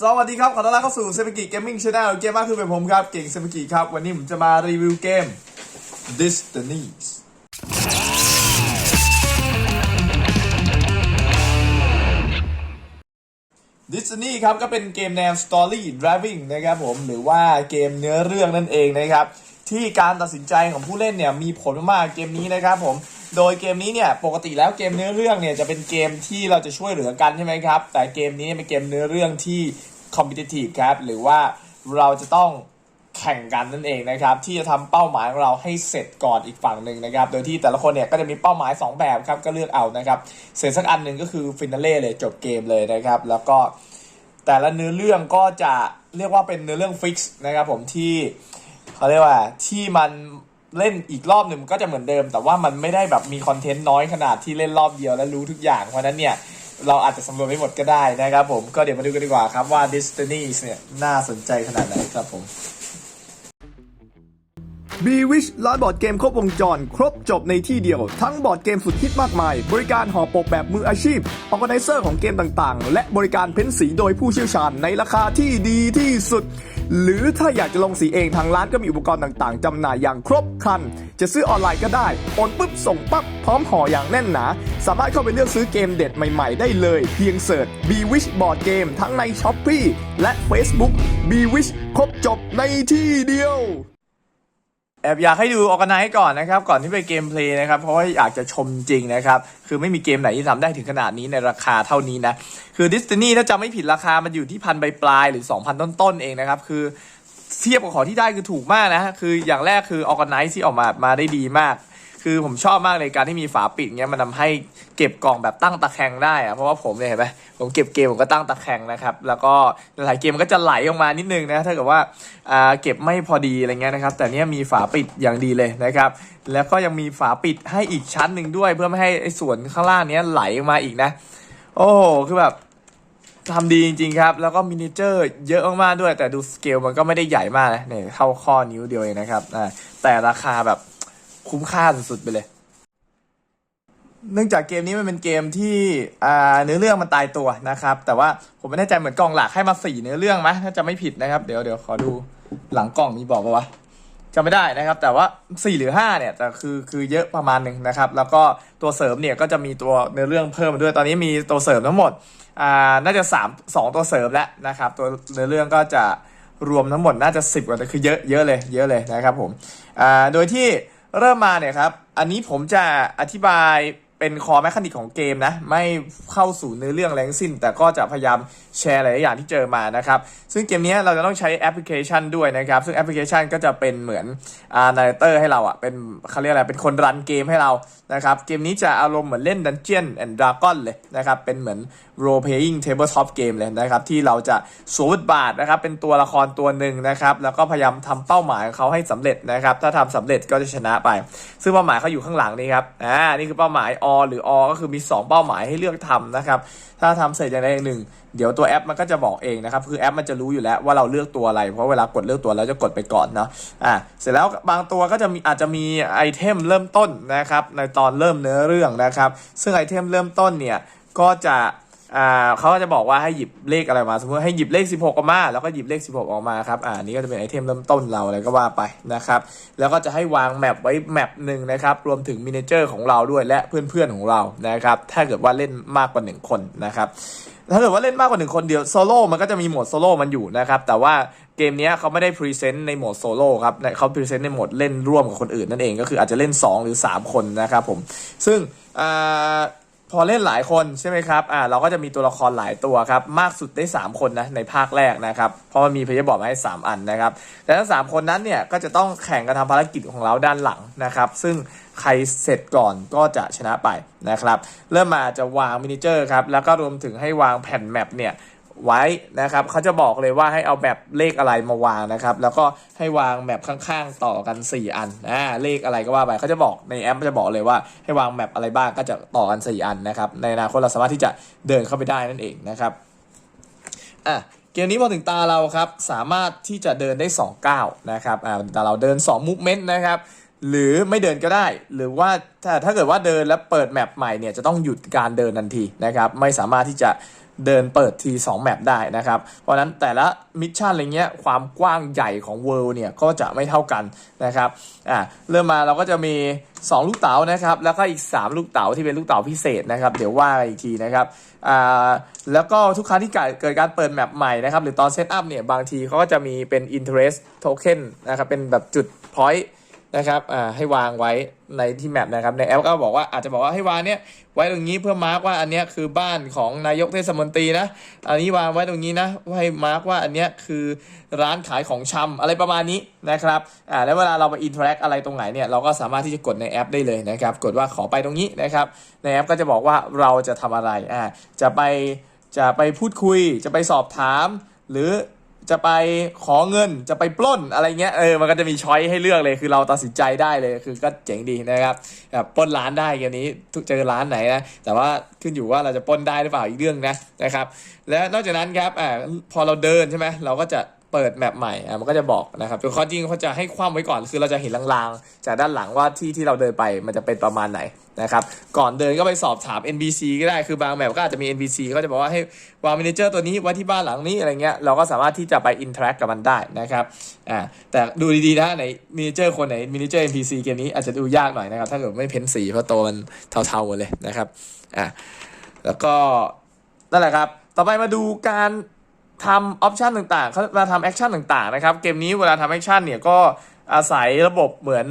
สวัสดีครับ ขอต้อนรับเข้าสู่เซมิกิเกมมิ่งช n แนลเกมมากคือเป็นผมครับ เก่งเซมิกิครับ วันนี้ผมจะมารีวิวเกม Destinies Destiny ครับก็เป็นเกมแนว Story Driving นะครับผม หรือว่าเกมเนื้อเรื่องนั่นเองนะครับ ที่การตัดสินใจของผู้เล่นเนี่ยมีผลมากเกมนี้นะครับผม โดยเกมนี้เนี่ยปกติแล้วเกมเนื้อเรื่องเนี่ยจะเป็นเกมที่เราจะช่วยเหลือกันใช่ไหมครับ แต่เกมนี้เป็นเกมเนื้อเรื่องที่ competitive ครับ หรือว่าเราจะต้องแข่งกันนั่นเองนะครับ ที่จะทำเป้าหมายของเราให้เสร็จก่อนอีกฝั่งหนึ่งนะครับ โดยที่แต่ละคนเนี่ยก็จะมีเป้าหมาย 2 แบบครับ ก็เลือกเอานะครับ เสร็จสักอันหนึ่งก็คือฟินาเล่เลยจบเกมเลยนะครับ แล้วก็แต่ละเนื้อเรื่องก็จะเรียกว่าเป็นเนื้อเรื่องฟิกซ์นะครับผมที่เขาเรียกว่าที่มัน เล่นอีกรอบหนึ่งก็จะเหมือนเดิม แต่ว่ามันไม่ได้แบบมีคอนเทนต์น้อยขนาดที่เล่นรอบเดียวแล้วรู้ทุกอย่างเพราะนั้นเนี่ยเราอาจจะสำรวจไม่หมดก็ได้นะครับผมก็เดี๋ยวมาดูกันดีกว่าครับว่า Destinies เนี่ยน่าสนใจขนาดไหนครับผม b w i s h ร้านบอร์ดเกมครบวงจร ครบจบในที่เดียว ทั้งบอร์ดเกมสุดฮิตมากมาย บริการห่อปกแบบมืออาชีพออ g a แก z เซอร์ของเกมต่างๆ และบริการเพ้นสีโดยผู้เชี่ยวชาญในราคาที่ดีที่สุด หรือถ้าอยากจะลงสีเองทางร้านก็มีอุปกรณ์ต่างๆจำหน่ายอย่างครบครัน จะซื้อออนไลน์ก็ได้โอนปุ๊บส่งปั๊บพร้อมห่ออย่างแน่นหนา สามารถเข้าไปเลือกซื้อเกมเด็ดใหม่ๆ ได้เลย เพียงเสิร์ช b w i s h Board Game ทั้งใน s h อ p e e และ Facebook b w i s h ครบจบในที่เดียว แอบอยากให้ดูออกไนก่อนนะครับ ก่อนที่ไปเกมเพลย์นะครับ เพราะว่าอยากจะชมจริงนะครับ คือไม่มีเกมไหนที่ทำได้ถึงขนาดนี้ในราคาเท่านี้นะ คือดิสนีย์ถ้าจำไม่ผิดราคามันอยู่ที่พันปลายหรือ 2,000 ต้นๆเองนะครับ คือเทียบกับของที่ได้คือถูกมากนะ คืออย่างแรกคือออกไนที่ออกมามาได้ดีมาก คือผมชอบมากเลยการที่มีฝาปิดเงี้ยมันทำให้เก็บกล่องแบบตั้งตะแคงได้อะเพราะว่าผมเนี่ยเห็นไหมผมเก็บเกมผมก็ตั้งตะแคงนะครับแล้วก็หลายเกมก็จะไหลออกมานิดนึงนะถ้าเกิดว่าอ่าเก็บไม่พอดีอะไรเงี้ยนะครับ แต่เนี้ยมีฝาปิดอย่างดีเลยนะครับ แล้วก็ยังมีฝาปิดให้อีกชั้นหนึ่งด้วย เพื่อไม่ให้ไอ้ส่วนข้างล่างเนี้ยไหลออกมาอีกนะ โอ้โหคือแบบทำดีจริงๆครับ แล้วก็มินิเจอร์เยอะมากๆด้วย แต่ดูสเกลมันก็ไม่ได้ใหญ่มากนะเนี่ยเท่าข้อนิ้วเดียวเองนะครับอ่าแต่ราคาแบบ คุ้มค่าสุดๆไปเลย เนื่องจากเกมนี้มันเป็นเกมที่เนื้อเรื่องมันตายตัวนะครับ แต่ว่าผมไม่แน่ใจเหมือนกล่องหลักให้มาสี่เนื้อเรื่องไหมถ้าจะไม่ผิดนะครับ เดี๋ยวเดี๋ยวขอดูหลังกล่องมีบอกปะวะจำไม่ได้นะครับ แต่ว่า4หรือ5เนี่ยแต่คือคือเยอะประมาณหนึ่งนะครับ แล้วก็ตัวเสริมเนี่ยก็จะมีตัวเนื้อเรื่องเพิ่มมาด้วยตอนนี้มีตัวเสริมทั้งหมดอ่าน่าจะ3 2ตัวเสริมแล้วนะครับ ตัวเนื้อเรื่องก็จะรวมทั้งหมดน่าจะ 10กว่าแต่คือเยอะเยอะเลยเยอะเลยนะครับผมอ่าโดยที่ เริ่มมาเนี่ยครับ อันนี้ผมจะอธิบายเป็นคอแมคานิกของเกมนะ ไม่เข้าสู่เนื้อเรื่องอะไรทั้งสิ้น แต่ก็จะพยายามแชร์หลายอย่างที่เจอมานะครับ ซึ่งเกมนี้เราจะต้องใช้แอปพลิเคชันด้วยนะครับ ซึ่งแอปพลิเคชันก็จะเป็นเหมือนอ่านาร์เตอร์ให้เราอะ เป็นเขาเรียกอะไร เป็นคนรันเกมให้เรานะครับ เกมนี้จะอารมณ์เหมือนเล่น Dungeon and Dragon เลยนะครับ เป็นเหมือน role playing tabletop game เลยนะครับ ที่เราจะสวมบทบาทนะครับ เป็นตัวละครตัวหนึ่งนะครับ แล้วก็พยายามทำเป้าหมายของเขาให้สำเร็จนะครับ ถ้าทำสำเร็จก็จะชนะไป ซึ่งเป้าหมายเขาอยู่ข้างหลังนี่ครับอ่านี่คือเป้าหมายอหรืออก็คือมี 2 เป้าหมายให้เลือกทำนะครับถ้าทำเสร็จอย่างใดอย่างหนึ่ง เดี๋ยวตัวแอปมันก็จะบอกเองนะครับ คือแอปมันจะรู้อยู่แล้วว่าเราเลือกตัวอะไร เพราะเวลากดเลือกตัวแล้วจะกดไปก่อนเนาะ อ่า เสร็จแล้วบางตัวก็จะมีอาจจะมีไอเทมเริ่มต้นนะครับ ในตอนเริ่มเนื้อเรื่องนะครับ ซึ่งไอเทมเริ่มต้นเนี่ยก็จะ อ่าเขาก็จะบอกว่าให้หยิบเลขอะไรมา สมมติให้หยิบเลข 16 ออกมา แล้วก็หยิบเลข 16 ออกมาครับอ่านี่ก็จะเป็นไอเทมเริ่มต้นเราอะไรก็ว่าไปนะครับ แล้วก็จะให้วางแมปไว้แมปหนึ่งนะครับ รวมถึงมินิเจอร์ของเราด้วยและเพื่อนๆของเรานะครับ ถ้าเกิดว่าเล่นมากกว่า 1 คนนะครับถ้าเกิดว่าเล่นมากกว่าหนึ่งคนเดียวโซโล่มันก็จะมีโหมดโซโล่มันอยู่นะครับ แต่ว่าเกมนี้เขาไม่ได้พรีเซนต์ในโหมดโซโล่ครับเขาพรีเซนต์ในโหมดเล่นร่วมกับคนอื่นนั่นเอง ก็คืออาจจะเล่น 2 หรือ 3 คนนะครับผม ซึ่ง พอเล่นหลายคนใช่ไหมครับ อ่า เราก็จะมีตัวละครหลายตัวครับ มากสุดได้ 3 คนนะในภาคแรกนะครับ เพราะมันมีเพย์บอร์ดมาให้ 3 อันนะครับ แต่ทั้งสามคนนั้นเนี่ยก็จะต้องแข่งกันทำภารกิจของเราด้านหลังนะครับ ซึ่งใครเสร็จก่อนก็จะชนะไปนะครับ เริ่มมาจะวางมินิเจอร์ครับ แล้วก็รวมถึงให้วางแผ่นแมปเนี่ย ไว้นะครับเขาจะบอกเลยว่าให้เอาแบบเลขอะไรมาวางนะครับ แล้วก็ให้วางแมปข้างๆต่อกัน 4 อันอ่าเลขอะไรก็ว่าไปเขาจะบอกในแอปจะบอกเลยว่าให้วางแมปอะไรบ้างก็จะต่อกัน 4 อันนะครับ ในอนาคตเราสามารถที่จะเดินเข้าไปได้นั่นเองนะครับอะเกมนี้พอถึงตาเราครับ สามารถที่จะเดินได้2ก้าวนะครับอ่าต่เราเดิน2 movement นะครับ หรือไม่เดินก็ได้ หรือว่าถ้าถ้าเกิดว่าเดินแล้วเปิดแมปใหม่เนี่ยจะต้องหยุดการเดินทันทีนะครับ ไม่สามารถที่จะเดินเปิดที2แมปได้นะครับ เพราะนั้นแต่ละมิชชั่นอะไรเงี้ยความกว้างใหญ่ของเวิลด์เนี่ยก็จะไม่เท่ากันนะครับอ่าเริ่มมาเราก็จะมี 2 ลูกเต๋านะครับ แล้วก็อีก 3 ลูกเต๋าที่เป็นลูกเต๋าพิเศษนะครับ เดี๋ยวว่ากันอีกทีนะครับอ่าแล้วก็ทุกครั้งที่เกิดเกิดการเปิดแมปใหม่นะครับ หรือตอนเซตอัพเนี่ยบางทีเขาก็จะมีเป็น interest token นะครับเป็นแบบจุด point นะครับอ่าให้วางไว้ในที่แมปนะครับในแอปก็บอกว่าอาจจะบอกว่าให้วางเนี้ยไว้ตรงนี้เพื่อมาร์กว่าอันเนี้ยคือบ้านของนายกเทศมนตรีนะอันนี้วางไว้ตรงนี้นะให้มาร์กว่าอันเนี้ยคือร้านขายของชำอะไรประมาณนี้นะครับอ่าแล้วเวลาเราไปอินเทอร์แอคอะไรตรงไหนเนี่ยเราก็สามารถที่จะกดในแอปได้เลยนะครับกดว่าขอไปตรงนี้นะครับในแอปก็จะบอกว่าเราจะทำอะไรอ่าจะไปจะไปพูดคุยจะไปสอบถาม หรือ จะไปขอเงินจะไปปล้นอะไรเงี้ยเออมันก็จะมีช้อยให้เลือกเลยคือเราตัดสินใจได้เลยคือก็เจ๋งดีนะครับแบบปล้นร้านได้เกมนี้ทุกเจอร้านไหนนะแต่ว่าขึ้นอยู่ว่าเราจะปล้นได้หรือเปล่าอีกเรื่องนะนะครับ และนอกจากนั้นครับอ่าพอเราเดินใช่ไหมเราก็จะ เปิดแมปใหม่อะมันก็จะบอกนะครับแต่ข้อจริงเขาจะให้ความไว้ก่อนคือเราจะเห็นลางๆ จากด้านหลังว่าที่ที่เราเดินไปมันจะเป็นประมาณไหนนะครับก่อนเดินก็ไปสอบถาม NPC ก็ได้คือบางแมปก็อาจจะมี NPC เขาจะบอกว่าให้วางมินิเจอร์ตัวนี้ไว้ที่บ้านหลังนี้อะไรเงี้ยเราก็สามารถที่จะไปอินเทอร์แอคกับมันได้นะครับอ่าแต่ดูดีๆนะในมินิเจอร์คนไหนมินิเจอร์ NPC เกมนี้อาจจะดูยากหน่อยนะครับถ้าเกิดไม่เพ้นสีเพราะตัวมันเทาๆเลยนะครับอ่าแล้วก็นั่นแหละครับ ต่อไปมาดูการ ทำออปชันต่างๆเขามาทำแอคชั่นต่างๆนะครับเกมนี้เวลาทำแอคชั่นเนี่ยก็อาศัยระบบเหมือน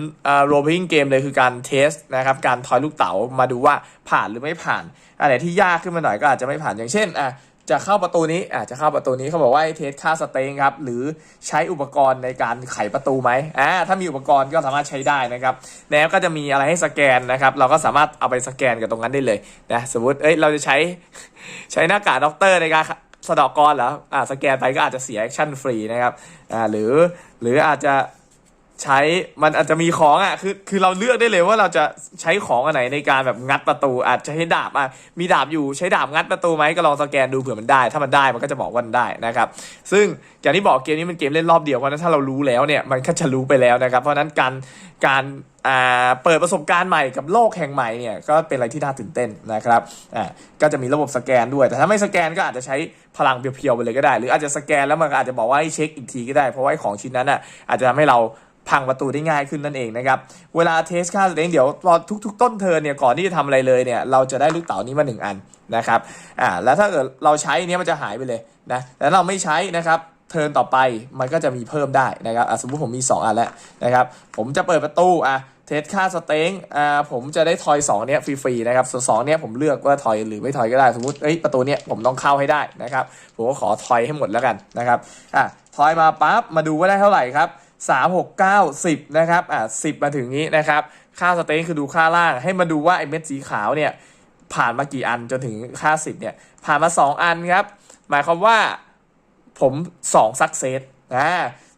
โรลเพลงเกมเลยคือการเทสนะครับการทอยลูกเต๋ามาดูว่าผ่านหรือไม่ผ่านอะไรที่ยากขึ้นมาหน่อยก็อาจจะไม่ผ่านอย่างเช่นอะจะเข้าประตูนี้อาจจะเข้าประตูนี้เขาบอกว่าให้เทสค่าสเต็งครับหรือใช้อุปกรณ์ในการไขประตูไหมอ่าถ้ามีอุปกรณ์ก็สามารถใช้ได้นะครับแล้วก็จะมีอะไรให้สแกนนะครับเราก็สามารถเอาไปสแกนกับตรงนั้นได้เลยนะสมมติเอ้ยเราจะใช้ใช้หน้ากากด็อกเตอร์ในการ สะดอกกรเหรออ่าสแกนไปก็อาจจะเสียแอคชั่นฟรีนะครับอ่าหรือหรืออาจจะ ใช้มันอาจจะมีของอะคือคือเราเลือกได้เลยว่าเราจะใช้ของอันไหนในการแบบงัดประตู อาจจะใช้ดาบอะมีดาบอยู่ใช้ดาบงัดประตูไหมก็ลองสแกนดูเผื่อมันได้ ถ้ามันได้มันก็จะบอกว่ามันได้นะครับ ซึ่งอย่างที่บอกเกมนี้มันเกมเล่นรอบเดียวเพราะนั้นถ้าเรารู้แล้วเนี่ยมันก็จะรู้ไปแล้วนะครับ เพราะนั้นการการอ่าเปิดประสบการณ์ใหม่กับโลกแห่งใหม่เนี่ยก็เป็นอะไรที่น่าตื่นเต้นนะครับอ่าก็จะมีระบบสแกนด้วย แต่ถ้าไม่สแกนก็อาจจะใช้พลังเพียวๆไปเลยก็ได้ หรืออาจจะสแกนแล้วมันอาจจะบอกว่าให้เช็คอีกทีก็ได้ เพราะว่าของชิ้นนั้นอะอาจจะทำให้เรา พังประตูได้ง่ายขึ้นนั่นเองนะครับ เวลาเทสค่าสเต็งเดี๋ยวตอนทุก ๆ ต้นเทอมเนี่ยก่อนที่จะทำอะไรเลยเนี่ยเราจะได้ลูกเต๋านี้มาหนึ่งอันนะครับอ่าแล้วถ้าเกิดเราใช้เนี้ยมันจะหายไปเลยนะแต่ถ้าเราไม่ใช้นะครับเทิร์นต่อไปมันก็จะมีเพิ่มได้นะครับสมมุติผมมี 2 อันแล้วนะครับผมจะเปิดประตูอะเทสค่าสเต็งอ่าผมจะได้ทอย2เนี้ยฟรีๆนะครับส่วน2เนี้ยผมเลือกว่าทอยหรือไม่ทอยก็ได้สมมติเอ้ยประตูเนี้ยผมต้องเข้าให้ได้นะครับผมก็ขอทอยให้หมดแล้วกันนะครับอะทอยมาปั๊บมาดูว่าได้เท่าไหร่ครับ 3 6 9 10นะครับอะ10 มาถึงนี้นะครับ ค่าสเต็งคือดูค่าล่างให้มาดูว่าไอ้เม็ดสีขาวเนี่ยผ่านมากี่อันจนถึงค่า 10เนี่ยผ่านมา 2 อันครับ หมายความว่าผม2 success อ่า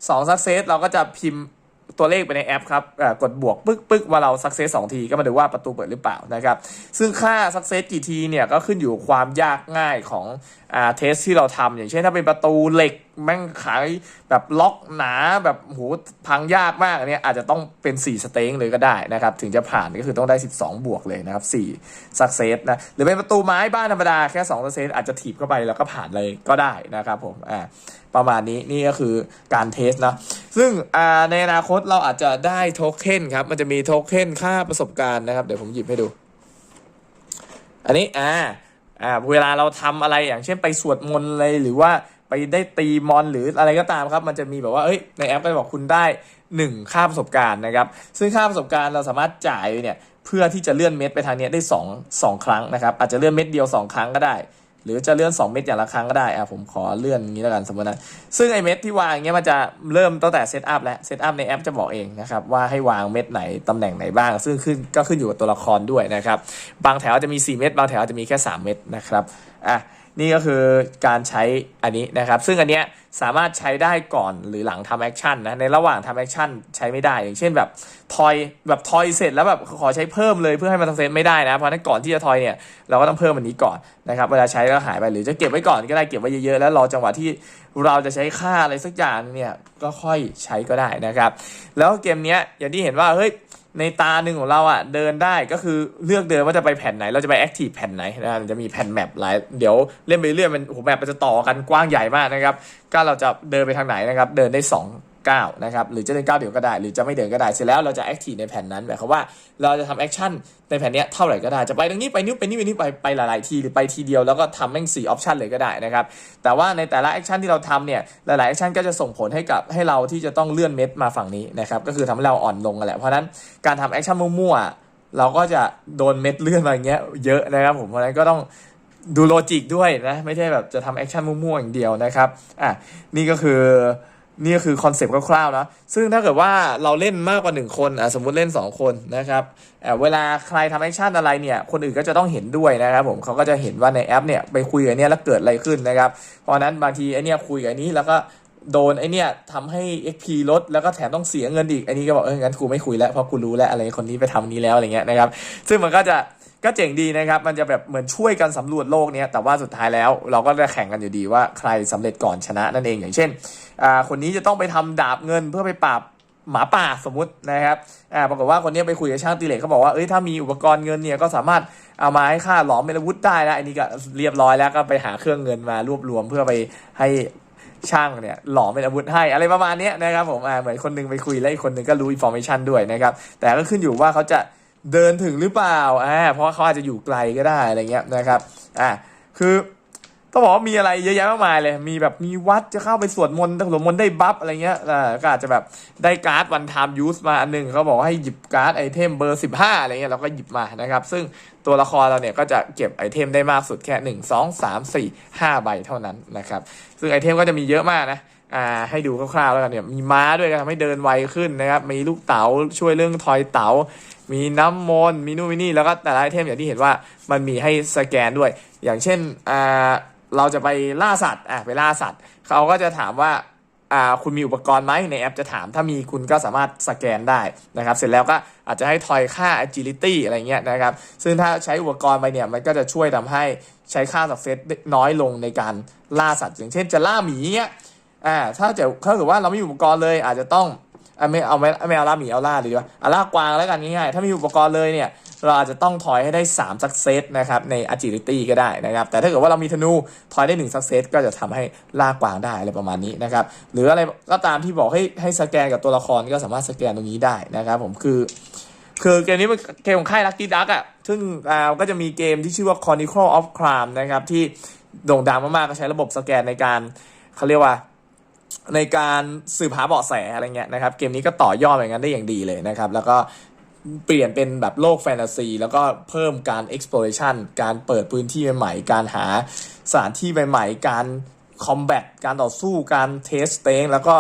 สอง success เราก็จะพิมพ์ตัวเลขไปในแอปครับอ่ากดบวกปึ๊กปึ๊กว่าเรา success 2ทีก็มาดูว่าประตูเปิดหรือเปล่านะครับ ซึ่งค่า success กี่ทีเนี่ยก็ขึ้นอยู่ความยากง่ายของ อ่าเทสที่เราทำอย่างเช่นถ้าเป็นประตูเหล็กแม่งขายแบบล็อกหนาแบบโหพังยากมากอันเนี้ยอาจจะต้องเป็น 4 สเต็งเลยก็ได้นะครับ ถึงจะผ่านก็คือต้องได้ 12 บวกเลยนะครับ4 success นะหรือเป็นประตูไม้บ้านธรรมดาแค่2 success อาจจะถีบเข้าไปแล้วก็ผ่านเลยก็ได้นะครับผมอ่าประมาณนี้นี่ก็คือการเทสนะ ซึ่งอ่าในอนาคตเราอาจจะได้โทเค็นครับมันจะมีโทเค็นค่าประสบการณ์นะครับ เดี๋ยวผมหยิบให้ดู อันนี้อ่า อ่าเวลาเราทำอะไรอย่างเช่นไปสวดมนต์เลยหรือว่าไปได้ตีมอนหรืออะไรก็ตามครับ มันจะมีแบบว่าเอ้ยในแอปก็จะบอกคุณได้ 1 ค่าประสบการณ์นะครับ ซึ่งค่าประสบการณ์เราสามารถจ่ายเนี่ยเพื่อที่จะเลื่อนเม็ดไปทางนี้ได้ 2 2 ครั้งนะครับ อาจจะเลื่อนเม็ดเดียว 2 ครั้งก็ได้ หรือจะเลื่อน 2 เม็ดอย่างละครั้งก็ได้อะผมขอเลื่อนอย่างนี้แล้วกันสมมตินะซึ่งไอเม็ดที่วางอย่างเงี้ยมันจะเริ่มตั้งแต่เซตอัพแล้วเซตอัพในแอปจะบอกเองนะครับว่าให้วางเม็ดไหนตำแหน่งไหนบ้าง ซึ่งขึ้นก็ขึ้นอยู่กับตัวละครด้วยนะครับบางแถวจะมี 4 เม็ดบางแถวจะมีแค่ 3 เม็ดนะครับอะ นี่ก็คือการใช้อันนี้นะครับ ซึ่งอันเนี้ยสามารถใช้ได้ก่อนหรือหลังทำแอคชั่นนะในระหว่างทำแอคชั่นใช้ไม่ได้ อย่างเช่นแบบทอยแบบทอยเสร็จแล้วแบบขอใช้เพิ่มเลยเพื่อให้มันทำเซตไม่ได้นะ เพราะฉะนั้นก่อนที่จะทอยเนี่ยเราก็ต้องเพิ่มอันนี้ก่อนนะครับเวลาใช้แล้วหายไปหรือจะเก็บไว้ก่อนก็ได้เก็บไว้เยอะๆแล้วรอจังหวะที่เราจะใช้ค่าอะไรสักอย่างเนี่ยก็ค่อยใช้ก็ได้นะครับ แล้วเกมเนี้ยอย่างที่เห็นว่าเฮ้ย ในตาหนึ่งของเราอะเดินได้ก็คือเลือกเดินว่าจะไปแผ่นไหน เราจะไปแอคทีฟแผ่นไหนนะครับจะมีแผ่นแมปหลายเดี๋ยวเล่นไปเรื่อยมันโอ้โหแมปมันจะต่อกันกว้างใหญ่มากนะครับ ก็เราจะเดินไปทางไหนนะครับ เดินได้ 2 ก้านะครับหรือจะเดินก้าเดียวก็ได้ หรือจะไม่เดินก็ได้เสร็จแล้วเราจะแอคทีฟในแผ่นนั้นหมายความว่าเราจะทำแอคชั่นในแผ่นนี้เท่าไหร่ก็ได้จะไปตรงนี้ไปนิ้วไปนี่ไปนี่ไปไปหลายๆทีหรือไปทีเดียวแล้วก็ทำแม่งสี่ออปชันเลยก็ได้นะครับแต่ว่าในแต่ละแอคชั่นที่เราทำเนี่ยหลายๆแอคชั่นก็จะส่งผลให้กับให้เราที่จะต้องเลื่อนเม็ดมาฝั่งนี้นะครับก็คือทำให้เราอ่อนลงกันแหละเพราะนั้นการทำแอคชั่นมั่วๆเราก็จะโดนเม็ดเลื่อนมาอย่างเงี้ยเยอะนะครับผมเพราะฉะนั้นก็ต้องดูโลจิกด้วยนะ ไม่ใช่แบบจะทำแอคชั่นมั่วๆอย่างเดียวนะครับอะนี่ก็คือ นี่คือคอนเซปต์คร่าวๆนะซึ่งถ้าเกิดว่าเราเล่นมากกว่าหนึ่งคนอะสมมุติเล่น 2 คนนะครับเวลาใครทำแอคชั่นอะไรเนี่ยคนอื่นก็จะต้องเห็นด้วยนะครับผมเขาก็จะเห็นว่าในแอปเนี่ยไปคุยกับเนี่ยแล้วเกิดอะไรขึ้นนะครับ เพราะนั้นบางทีไอเนี่ยคุยกับไอนี้แล้วก็โดนไอเนี่ยทำให้ XP ลดแล้วก็แถมต้องเสียเงินอีกไอันนี้ก็บอกเอองั้นกูไม่คุยแล้วเพราะกูรู้แล้วอะไรคนนี้ไปทำอันนี้แล้วอะไรเงี้ยนะครับ ซึ่งมันก็จะ ก็เจ๋งดีนะครับ มันจะแบบเหมือนช่วยกันสำรวจโลกเนี้ยแต่ว่าสุดท้ายแล้วเราก็จะแข่งกันอยู่ดีว่าใครสำเร็จก่อนชนะนั่นเองอย่างเช่นอ่าคนนี้จะต้องไปทำดาบเงินเพื่อไปปราบหมาป่าสมมตินะครับอ่าปรากฏว่าคนนี้ไปคุยกับช่างตีเหล็กเขาบอกว่าเอ้ยถ้ามีอุปกรณ์เงินเนี่ยก็สามารถเอามาให้ค่าหลอมเป็นอาวุธได้แล้วอันนี้ก็เรียบร้อยแล้วก็ไปหาเครื่องเงินมารวบรวมเพื่อไปให้ช่างเนี่ยหลอมเป็นอาวุธให้อะไรประมาณนี้นะครับผมอ่าเหมือนคนหนึงไปคุยแล้วอีกคนหนึงก็รู้อินโฟมชันด้วยนะครับแต่ก็ขึ้นอยู่ว่าเขาจะ เดินถึงหรือเปล่าอ่าเพราะว่าเขาอาจจะอยู่ไกลก็ได้อะไรเงี้ยนะครับอ่าคือต้องบอกว่ามีอะไรเยอะแยะมากมายเลย มีแบบมีวัดจะเข้าไปสวดมนต์สวดมนต์ได้บัฟอะไรเงี้ยอ่าก็อาจจะแบบได้การ์ดวันไทม์ยูสมาอันหนึ่งเขาบอกว่าให้หยิบการ์ดไอเทมเบอร์15อะไรเงี้ยเราก็หยิบมานะครับ ซึ่งตัวละครเราเนี่ยก็จะเก็บไอเทมได้มากสุดแค่ 1 2 3 4 5 ใบเท่านั้นนะครับ ซึ่งไอเทมก็จะมีเยอะมากนะ อ่าให้ดูคร่าวๆแล้วกันเนี่ยมีม้าด้วยก็ทำให้เดินไวขึ้นนะครับ มีลูกเต๋าช่วยเรื่องทอยเต๋า มีน้ำมนต์มีนู่นมีนี่แล้วก็แต่ละไอเทมอย่างที่เห็นว่ามันมีให้สแกนด้วย อย่างเช่นอ่าเราจะไปล่าสัตว์อะไปล่าสัตว์เขาก็จะถามว่าอ่าคุณมีอุปกรณ์ไหมในแอปจะถามถ้ามีคุณก็สามารถสแกนได้นะครับ เสร็จแล้วก็อาจจะให้ทอยค่า agility อะไรเงี้ยนะครับ ซึ่งถ้าใช้อุปกรณ์ไปเนี่ยมันก็จะช่วยทำให้ใช้ค่า success ได้น้อยลงในการล่าสัตว์ อย่างเช่นจะล่าหมีเงี้ย อ่าถ้าจะถ้าเกิดว่าเราไม่มีอุปกรณ์เลย อาจจะต้องอะไม่เอาไม่ไม่เอาล่าหมีเอาล่าเลยดีกว่าเอาล่ากวางแล้วกันง่ายๆถ้ามีอุปกรณ์เลยเนี่ยเราอาจจะต้องถอยให้ได้3 success นะครับใน agility ก็ได้นะครับแต่ถ้าเกิดว่าเรามีธนูถอยได้1 success ก็จะทำให้ล่ากวางได้อะไรประมาณนี้นะครับหรืออะไรก็ตามที่บอกให้ให้สแกนกับตัวละครก็สามารถสแกนตรงนี้ได้นะครับผมคือคือเกมนี้เป็นเกมของค่าย Lucky Duck อะซึ่งอ่าก็จะมีเกมที่ชื่อว่า Chronicle of Crime นะครับที่โด่งดังมากๆก็ใช้ระบบสแกนในการเขาเรียกว่า ในการสืบหาเบาะแสอะไรเงี้ยนะครับ เกมนี้ก็ต่อยอดอย่างนั้นได้อย่างดีเลยนะครับ แล้วก็เปลี่ยนเป็นแบบโลกแฟนตาซี แล้วก็เพิ่มการ exploration การเปิดพื้นที่ใหม่ๆ การหาสถานที่ใหม่ๆ การ combat การต่อสู้การเทสเตงแล้วก็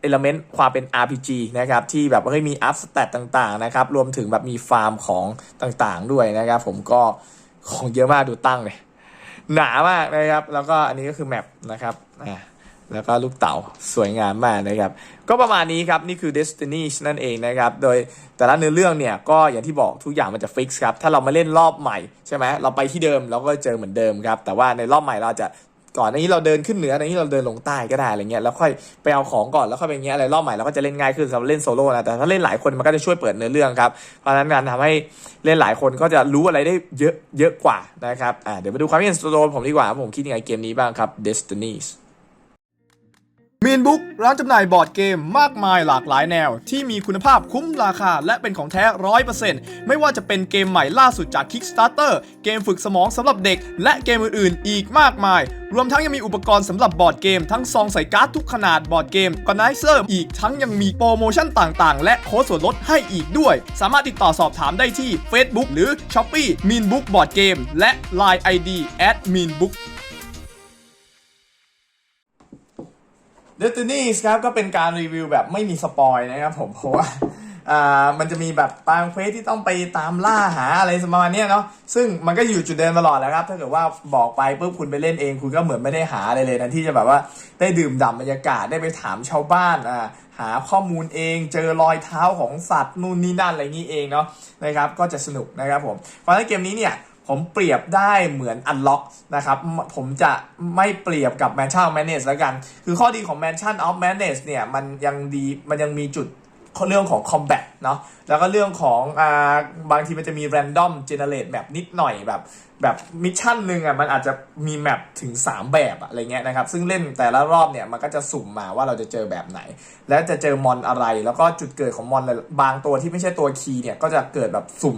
เอลเมนต์ความเป็น RPG นะครับ ที่แบบเฮ้ยมีอัพสเตตต่างๆนะครับ รวมถึงแบบมีฟาร์มของต่างๆด้วยนะครับ ผมก็ของเยอะมากดูตั้งเลยหนามากนะครับ แล้วก็อันนี้ก็คือแมปนะครับอ่า แล้วก็ลูกเต๋าสวยงามมากนะครับ ก็ประมาณนี้ครับนี่คือ Destiny นั่นเองนะครับ โดยแต่ละเนื้อเรื่องเนี่ยก็อย่างที่บอกทุกอย่างมันจะฟิกซ์ครับ ถ้าเรามาเล่นรอบใหม่ใช่ไหมเราไปที่เดิมเราก็เจอเหมือนเดิมครับ แต่ว่าในรอบใหม่เราจะก่อนอันนี้เราเดินขึ้นเหนืออันนี้เราเดินลงใต้ก็ได้อะไรเงี้ยแล้วค่อยไปเอาของก่อนแล้วค่อยไปเงี้ยอะไรรอบใหม่เราก็จะเล่นง่ายขึ้นสำหรับเล่นโซโล่นะแต่ถ้าเล่นหลายคนมันก็จะช่วยเปิดเนื้อเรื่องครับเพราะฉะนั้นการทำให้เล่นหลายคนก็จะรู้อะไรได้เยอะเยอะกว่านะครับอ่าเดี๋ยวมาดูความคิดเห็นส่วนตัวผมดีกว่าว่าผมคิดยังไงเกมนี้บ้างครับ Destinies มีนบุ๊กร้านจำหน่ายบอร์ดเกมมากมายหลากหลายแนว ที่มีคุณภาพคุ้มราคา และเป็นของแท้ร้อยเปอร์เซ็นต์ไม่ว่าจะเป็นเกมใหม่ล่าสุดจาก Kickstarter เกมฝึกสมองสำหรับเด็ก และเกมอื่นๆ อีกมากมาย รวมทั้งยังมีอุปกรณ์สำหรับบอร์ดเกม ทั้งซองใส่การ์ดทุกขนาดบอร์ดเกมกอนไนเซอร์อีกทั้งยังมีโปรโมชั่นต่างๆ และโค้ดส่วนลดให้อีกด้วย สามารถติดต่อสอบถามได้ที่ Facebook หรือ Shopee Meanbook Board Game และ Line ID @meanbook Destiny ครับก็เป็นการรีวิวแบบไม่มีสปอยนะครับผมเพราะว่ามันจะมีแบบบางเฟสที่ต้องไปตามล่าหาอะไรประมาณนี้เนาะซึ่งมันก็อยู่จุดเดิมตลอดแหล้วครับ ถ้าเกิดว่าบอกไปปุ๊บคุณไปเล่นเอง คุณก็เหมือนไม่ได้หาอะไรเลยนะที่จะแบบว่าได้ดื่มด่ำบรรยากาศได้ไปถามชาวบ้านอ่าหาข้อมูลเองเจอรอยเท้าของสัตว์นู่นนี่นั่นอะไรงี้เองเนาะนะครับก็จะสนุกนะครับผมเพราะฉะนั้นเกมนี้เนี่ย ผมเปรียบได้เหมือนอันล็อกนะครับ ผมจะไม่เปรียบกับ Mansion of Madness แล้วกัน คือข้อดีของแมนชั่นออฟแมนเนสเนี่ย มันยังดี มันยังมีจุด เรื่องของ combat เนาะแล้วก็เรื่องของอ่าบางทีมันจะมี random generate แบบนิดหน่อยแบบแบบมิชชั่นหนึ่งอะมันอาจจะมีแมปถึง 3 แบบอะอะไรเงี้ยนะครับ ซึ่งเล่นแต่ละรอบเนี่ยมันก็จะสุ่มมาว่าเราจะเจอแบบไหน และจะเจอมอนอะไร แล้วก็จุดเกิดของมอนบางตัวที่ไม่ใช่ตัวคีย์เนี่ยก็จะเกิดแบบสุ่ม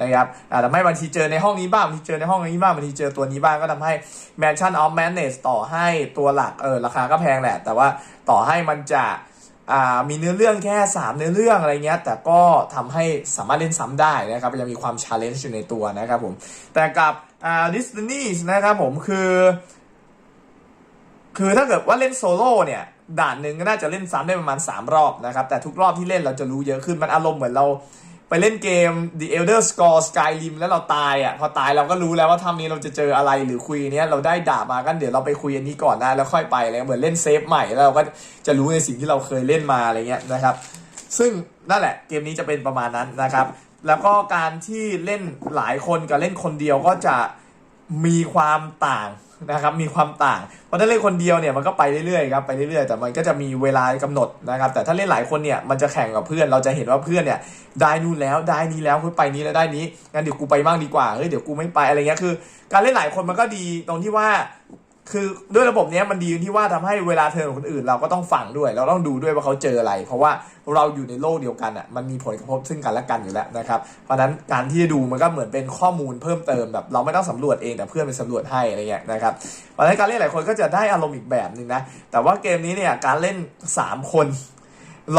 นะครับอ่าทำให้บางทีเจอในห้องนี้บ้างบางทีเจอในห้องนี้บ้างบางทีเจอตัวนี้บ้างก็ทำให้ Mansion of Madness ต่อให้ตัวหลักเออราคาก็แพงแหละ แต่ว่าต่อให้มันจะ มีเนื้อเรื่องแค่ 3 เนื้อเรื่องอะไรเงี้ย แต่ก็ทำให้สามารถเล่นซ้ำได้นะครับยังมีความชาเลนจ์อยู่ในตัวนะครับผม แต่กับดิสนีย์นะครับผมคือ คือถ้าเกิดว่าเล่นโซโล่เนี่ย ด่านหนึ่งก็น่าจะเล่นซ้ำได้ประมาณ 3 รอบนะครับ แต่ทุกรอบที่เล่นเราจะรู้เยอะขึ้นมันอารมณ์เหมือนเรา ไปเล่นเกม The Elder Scrolls Skyrim แล้วเราตายอะพอตายเราก็รู้แล้วว่าทำนี้เราจะเจออะไรหรือคุยเนี้ยเราได้ดาบมากันเดี๋ยวเราไปคุยอันนี้ก่อนนะแล้วค่อยไปอะไรเหมือนเล่นเซฟใหม่แล้วเราก็จะรู้ในสิ่งที่เราเคยเล่นมาอะไรเงี้ยนะครับ ซึ่งนั่นแหละเกมนี้จะเป็นประมาณนั้นนะครับ แล้วก็การที่เล่นหลายคนกับเล่นคนเดียวก็จะมีความต่าง นะครับมีความต่าง เพราะถ้าเล่นคนเดียวเนี่ยมันก็ไปเรื่อยๆครับไปเรื่อยๆแต่มันก็จะมีเวลากำหนดนะครับแต่ถ้าเล่นหลายคนเนี่ยมันจะแข่งกับเพื่อนเราจะเห็นว่าเพื่อนเนี่ยได้นู่นแล้วได้นี้แล้วเฮ้ยไปนี้แล้วได้นี้งั้นเดี๋ยวกูไปบ้างดีกว่าเฮ้ยเดี๋ยวกูไม่ไปอะไรเงี้ยคือ การเล่นหลายคนมันก็ดีตรงที่ว่า คือด้วยระบบเนี้ยมันดีที่ว่าทำให้เวลาเธอของคนอื่น เราก็ต้องฟังด้วย เราต้องดูด้วยว่าเขาเจออะไร เพราะว่าเราอยู่ในโลกเดียวกันอะมันมีผลกระทบซึ่งกันและกันอยู่แล้วนะครับ เพราะฉะนั้นการที่จะดูมันก็เหมือนเป็นข้อมูลเพิ่มเติมแบบ เราไม่ต้องสำรวจเองแต่เพื่อนเป็นสำรวจให้อะไรเงี้ยนะครับเพราะฉะนั้นการเล่นหลายคนก็จะได้อารมณ์อีกแบบหนึ่งนะแต่ว่าเกมนี้เนี่ยการเล่น 3 คน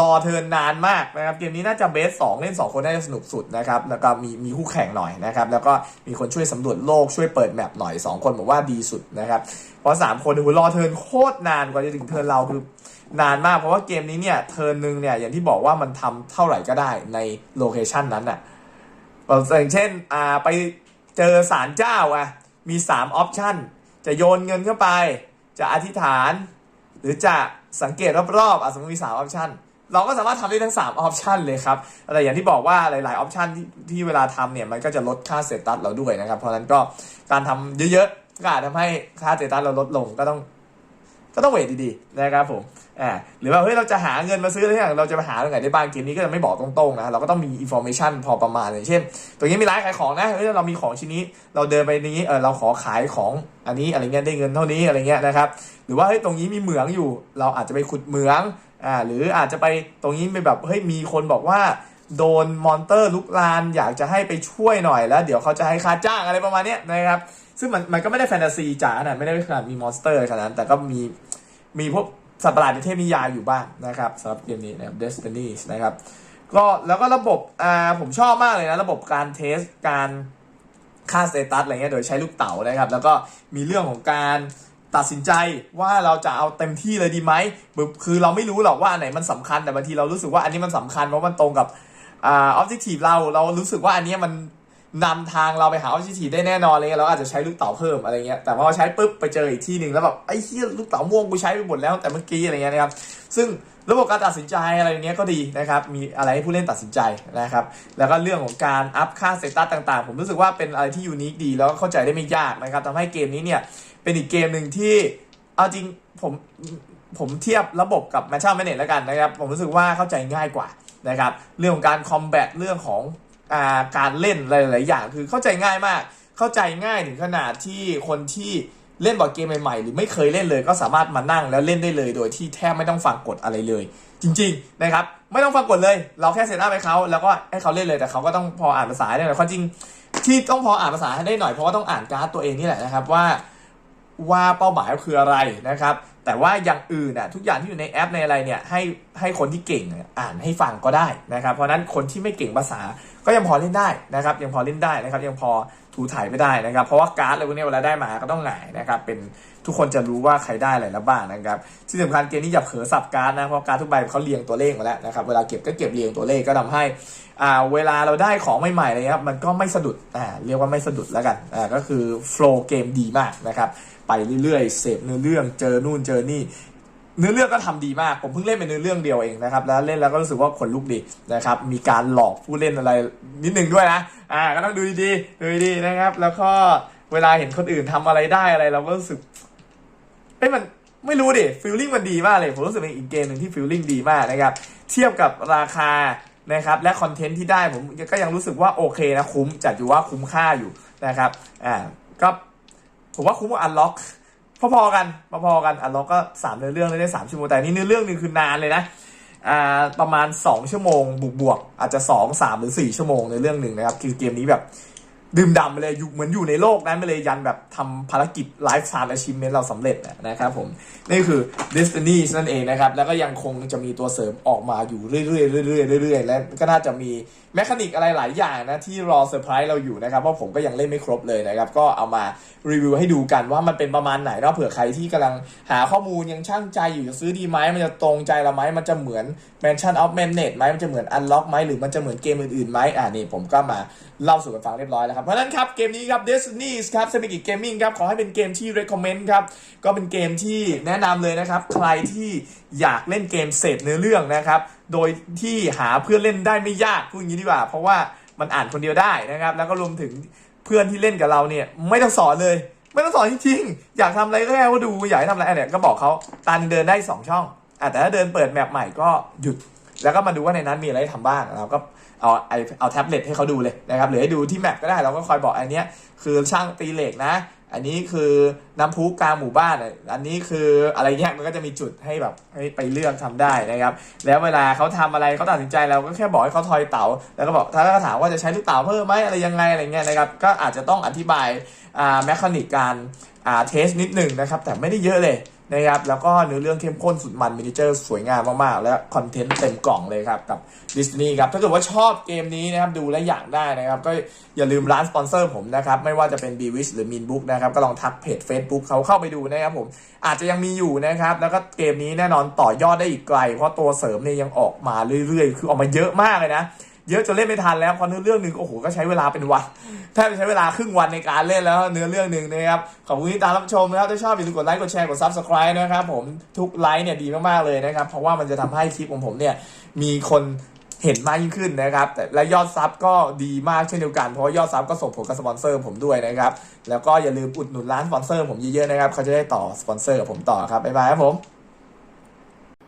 รอเทินนานมากนะครับเกมนี้น่าจะเบสสองเล่น2คนน่าจะสนุกสุดนะครับแล้วก็มีมีคู่แข่งหน่อยนะครับแล้วก็มีคนช่วยสำรวจโลกช่วยเปิดแมปหน่อย 2 คนผมว่าดีสุดนะครับเพราะ3คนโอ้รอเทินโคตรนานกว่าจะถึงเทินเราคือนานมากเพราะว่าเกมนี้เนี่ยเทินหนึ่งเนี่ยอย่างที่บอกว่ามันทำเท่าไหร่ก็ได้ในโลเคชันนั้นน่ะอย่างเช่นอ่าไปเจอศาลเจ้าอะมี3ออปชันจะโยนเงินเข้าไป จะอธิษฐาน หรือจะสังเกตรอบๆอะสมมติมี3ออปชัน เราก็สามารถทำได้ทั้ง 3 ออปชันเลยครับ แต่อย่างที่บอกว่าหลาย ๆ ออปชันที่ที่เวลาทำเนี่ยมันก็จะลดค่าเซตัสเราด้วยนะครับ เพราะนั้นก็การทำเยอะๆ ก็อาจทำให้ค่าเซตัสเราลดลงก็ต้อง ก็ต้องเวทดีๆ นะครับผม อ่า หรือว่าเฮ้ยเราจะหาเงินมาซื้ออะไรอย่างเราจะไปหาตรงไหนได้บ้างเกมนี้ก็จะไม่บอกตรงๆนะ เราก็ต้องมีอินโฟเมชันพอประมาณอย่างเช่น ตรงนี้มีร้านขายของนะเฮ้ยเรามีของชิ้นนี้ เราเดินไปนี้ เออเราขอขายของอันนี้อะไรเงี้ยได้เงินเท่านี้อะไรเงี้ยนะครับ หรือว่าเฮ้ยตรงนี้มีเหมืองอยู่ เราอาจจะไปขุดเหมือง อ่าหรืออาจจะไปตรงนี้ไปแบบเฮ้ยมีคนบอกว่า โดนมอนเตอร์ลุกลานอยากจะให้ไปช่วยหน่อยแล้ว เดี๋ยวเขาจะให้ค่าจ้างอะไรประมาณนี้นะครับ ซึ่งมันมันก็ไม่ได้แฟนตาซีจ๋าขนาดไม่ได้ขนาดมีมอนสเตอร์ขนาดนั้นแต่ก็มีมีพวกสัตว์ประหลาดในเทพนิยายอยู่บ้างนะครับสำหรับเกมนี้นะครับ Destiny นะครับก็แล้วก็ระบบอ่าผมชอบมากเลยนะระบบการเทสการค่าสเตตัสอะไรเงี้ยโดยใช้ลูกเต๋านะครับ แล้วก็มีเรื่องของการ ตัดสินใจว่าเราจะเอาเต็มที่เลยดีไหมคือเราไม่รู้หรอกว่าอันไหนมันสำคัญแต่บางทีเรารู้สึกว่าอันนี้มันสำคัญเพราะมันตรงกับออบเจกตีฟเราเรารู้สึกว่าอันเนี้ยมัน นำทางเราไปหาออบเจกตีได้แน่นอนเลยเราอาจจะใช้ลูกเต๋าเพิ่มอะไรเงี้ยแต่พอใช้ปุ๊บไปเจออีกที่หนึ่งแล้วแบบไอ้เหี้ยลูกเต๋าม่วงกูใช้ไปหมดแล้วแต่เมื่อกี้อะไรเงี้ยนะครับซึ่งระบบการตัดสินใจอะไรเงี้ยก็ดีนะครับ มีอะไรให้ผู้เล่นตัดสินใจนะครับ แล้วก็เรื่องของการอัพค่าเซตัสต่างๆ ผมรู้สึกว่าเป็นอะไรที่ยูนิคดี แล้วเข้าใจได้ไม่ยากนะครับทำให้เกมนี้เนี่ย เป็นอีกเกมหนึ่งที่ เอาจริงผมผมเทียบระบบกับแมชชั่นแมเนจแล้วกันนะครับ ผมรู้สึกว่าเข้าใจง่ายกว่านะครับ เรื่องของการคอมแบทเรื่องของ การเล่นหลาย ๆ อย่าง คือเข้าใจง่ายมาก เข้าใจง่ายถึงขนาดที่คนที่เล่นบอร์ดเกมใหม่ ๆ หรือไม่เคยเล่นเลย ก็สามารถมานั่งแล้วเล่นได้เลย โดยที่แทบไม่ต้องฟังกฎอะไรเลย จริง ๆ นะครับ ไม่ต้องฟังกฎเลย เราแค่เซตอัพให้เขาแล้วก็ให้เขาเล่นเลยแต่เขาก็ต้องพออ่านภาษาได้หน่อยความจริงที่ต้องพออ่านภาษาให้ได้หน่อยเพราะว่าต้องอ่านการ์ดตัวเองนี่แหละนะครับว่าว่าเป้าหมายคืออะไรนะครับ แต่ว่าอย่างอื่นน่ะทุกอย่างที่อยู่ในแอปในอะไรเนี่ยให้ให้คนที่เก่งอ่านให้ฟังก็ได้นะครับ เพราะฉะนั้นคนที่ไม่เก่งภาษาก็ยังพอเล่นได้นะครับ ยังพอเล่นได้นะครับ ยังพอถูถ่ายไม่ได้นะครับ เพราะว่าการ์ดอะไรพวกนี้เวลาได้มาก็ต้องหงายนะครับเป็น ทุกคนจะรู้ว่าใครได้อะไรแล้วบ้างนะครับที่สำคัญเกมนี้อย่าเผลอสับการ์ดนะเพราะการ์ดทุกใบเขาเรียงตัวเลขมาแล้วนะครับเวลาเก็บก็เก็บเรียงตัวเลขก็ทำให้อ่าเวลาเราได้ของใหม่ๆอะไรเงี้ยมันก็ไม่สะดุดอ่าเรียกว่าไม่สะดุดแล้วกันอ่าก็คือโฟล์เกมดีมากนะครับไปเรื่อยๆเสพเนื้อเรื่องเจอนู่นเจอนี่เนื้อเรื่องก็ทำดีมาก ผมเพิ่งเล่นเป็นเนื้อเรื่องเดียวเองนะครับ แล้วเล่นแล้วก็รู้สึกว่าขนลุกดีนะครับ มีการหลอกผู้เล่นอะไรนิดนึงด้วยนะ อ่า ก็ต้องดูดีๆ ดูดีๆนะครับ แล้วก็เวลาเห็นคนอื่นทำอะไรได้อะไร เราก็รู้สึก เอ้ยมันไม่รู้ดิฟิลลิ่งมันดีมากเลย ผมรู้สึกเป็นอีกเกมหนึ่งที่ฟิลลิ่งดีมากนะครับ เทียบกับราคานะครับและคอนเทนต์ที่ได้ผมก็ยังรู้สึกว่าโอเคนะคุ้มจัดอยู่ว่าคุ้มค่าอยู่นะครับอ่าก็ผมว่าคุ้มกว่าอันล็อกพอๆกันพอๆกันอันล็อกก็สามเนื้อเรื่องเลยได้สามชั่วโมงแต่นี่เนื้อเรื่องหนึงคือนานเลยนะอ่าประมาณ 2 ชั่วโมงบวกๆอาจจะ 2 3 หรือ 4 ชั่วโมงในเรื่องหนึ่งนะครับ คือเกมนี้แบบ ดื่มด่ำไปเลยอยู่เหมือนอยู่ในโลกนั้นไปเลยยันแบบทำภารกิจไลฟ์ e า i ์ achievement เราสำเร็จนะครับผม นี่คือ Destiny นั่นเองนะครับ แล้วก็ยังคงจะมีตัวเสริมออกมาอยู่เรื่อยๆเรื่อยๆเรื่อยๆและก็น่าจะมีแมคานิกอะไรหลายอย่างนะ ที่รอเซอร์ไพรส์เราอยู่นะครับ เพราะผมก็ยังเล่นไม่ครบเลยนะครับ ก็เอามารีวิวให้ดูกันว่ามันเป็นประมาณไหนเนาะเผื่อใครที่กำลังหาข้อมูลยังช่างใจอยู่จะซื้อดีไหมมันจะตรงใจเราไหมมันจะเหมือน Mansion of Madness ไหมมันจะเหมือน Unlock ไหมหรือมันจะเหมือนเกมอื่นๆไหมอ่านี่ผมก็มาเล่าสู่กันฟังเรียบร้อยแล้วครับเพราะฉะนั้นครับเกมนี้ครับ Destiny ครับ Semic Gaming ครับขอให้เป็นเกมที่ recommend ครับก็เป็นเกมที่แนะนำเลยนะครับ ใครที่อยากเล่นเกมเสพเนื้อเรื่องนะครับ โดยที่หาเพื่อนเล่นได้ไม่ยากพูดอย่างนี้ดีกว่า เพราะว่ามันอ่านคนเดียวได้นะครับ แล้วก็รวมถึงเพื่อนที่เล่นกับเราเนี่ยไม่ต้องสอนเลย ไม่ต้องสอนจริงๆอยากทำอะไรก็แค่ว่าดูอยากให้ทำอะไรเนี่ยก็บอกเขาตาหนึ่งเดินได้สองช่องอะแต่ถ้าเดินเปิดแมปใหม่ก็หยุด แล้วก็มาดูว่าในนั้นมีอะไรให้ทำบ้างเราก็ เอาไอเอาแท็บเล็ตให้เขาดูเลยนะครับหรือให้ดูที่แมปก็ได้เราก็คอยบอกอันเนี้ยคือช่างตีเหล็กนะ อันนี้คือน้ำพุกลางหมู่บ้าน อันนี้คืออะไรเงี้ยมันก็จะมีจุดให้แบบให้ไปเลือกทำได้นะครับ แล้วเวลาเขาทำอะไรเขาตัดสินใจเราก็แค่บอกให้เขาทอยเต๋าแล้วก็บอกถ้าเขาถามว่าจะใช้ลูกเต๋าเพิ่มไหมอะไรยังไงอะไรเงี้ยนะครับก็อาจจะต้องอธิบายอ่าแมคานิกการอ่าเทสนิดหนึ่งนะครับแต่ไม่ได้เยอะเลย นะครับแล้วก็เนื้อเรื่องเข้มข้นสุดมันมินิเจอร์สวยงามมากๆ และคอนเทนต์เต็มกล่องเลยครับ กับดิสนีย์ครับ ถ้าเกิดว่าชอบเกมนี้นะครับ ดูและอยากได้นะครับ ก็อย่าลืมร้านสปอนเซอร์ผมนะครับ ไม่ว่าจะเป็น b w i s หรือ Min Book นะครับ ก็ลองทักเพจ Facebook เขาเข้าไปดูนะครับผม อาจจะยังมีอยู่นะครับ แล้วก็เกมนี้แน่นอนต่อยอดได้อีกไกล เพราะตัวเสริมเนี่ยยังออกมาเรื่อยๆ คือออกมาเยอะมากเลยนะ เยอะจนเล่นไม่ทันแล้วเพราะเนื้อเรื่องหนึ่งโอ้โหก็ใช้เวลาเป็นวันแทบจะใช้เวลาครึ่งวันในการเล่นแล้วเนื้อเรื่องหนึ่งนะครับขอบคุณที่ตามรับชมนะครับถ้าชอบอย่าลืมกดไลค์กดแชร์กด subscribe นะครับผมทุกไลค์เนี่ยดีมากๆเลยนะครับเพราะว่ามันจะทำให้คลิปของผมเนี่ยมีคนเห็นมากยิ่งขึ้นนะครับแต่และยอดซับก็ดีมากเช่นเดียวกันเพราะว่ายอดซับก็ส่งผลกับสปอนเซอร์ผมด้วยนะครับแล้วก็อย่าลืมอุดหนุนร้านสปอนเซอร์ผมเยอะๆนะครับเขาจะได้ต่อสปอนเซอร์กับผมต่อครับบ๊ายบายครับผม